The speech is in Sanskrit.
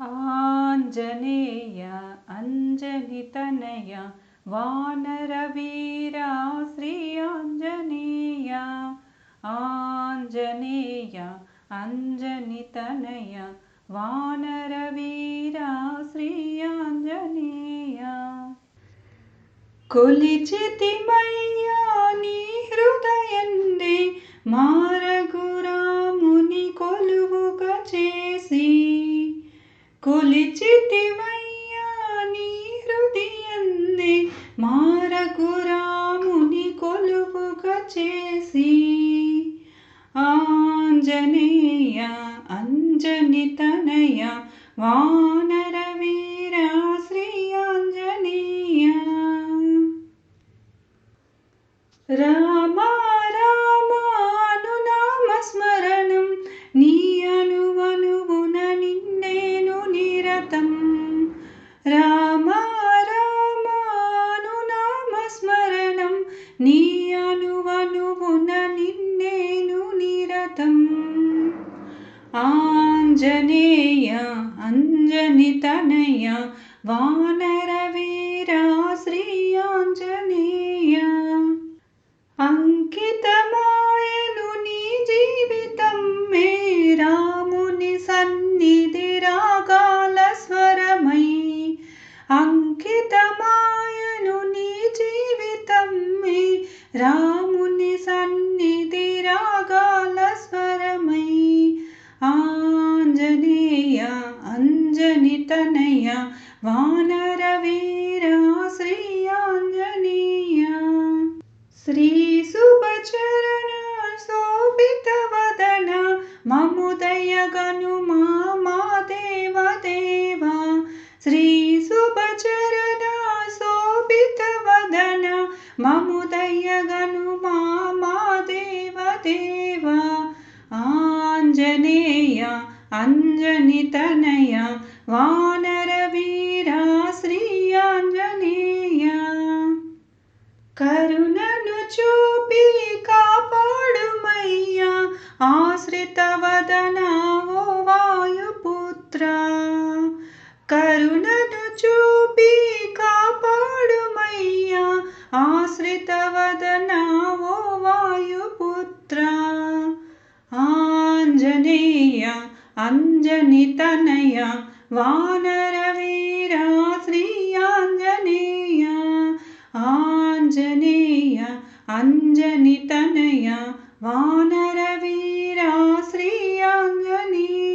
ఆంజనేయ అంజనితనయ వానరవీర శ్రీ ఆంజనేయ ఆంజనేయ అంజనితనయ వానరవీర శ్రీ ఆంజనేయ కొలిచితిమయ్యా నీ హృదయందే మారగురాముని కొలువుక చేసి కొలిచితివయ్యా నీ హృదయన్ని మారకురాముని కొలువుక చేసి. ఆంజనేయ అంజని తనయ వానరవీర శ్రీ ఆంజనేయ. రామా ఆంజనేయ అంజని తనయ వానర వీరా శ్రీ ఆంజనేయ అంకితమాయను నీ జీవితం మే రాముని సన్నిధి రాగాల స్వరమై అంకితమాయను నీ జీవితం మే రాముని आञ्जनेया अञ्जनितनया वानरवीरा श्रियाञ्जनीया श्रीसुभचरणा शोभितवदना सोपितवदन ममुतय गनुमादेवदेव श्रीसुभचरणा शोभितवदना ममुदयगनुमा मा देवदेवा आञ्जनेया अञ्जनी वानरवीरा वानरवीराश्रियाञ्जनेया करुणनु चूपि कापाडुमय्या आश्रितवदना वो वायुपुत्रा। कापाडुमय्या आश्रितवदना वो वायुपुत्रा। आञ्जनेया अञ्जनी वानरवीरा श्रीयाञ्जनेया वीरा श्रियाञ्जनीया वानरवीरा श्रियाञ्जनीया।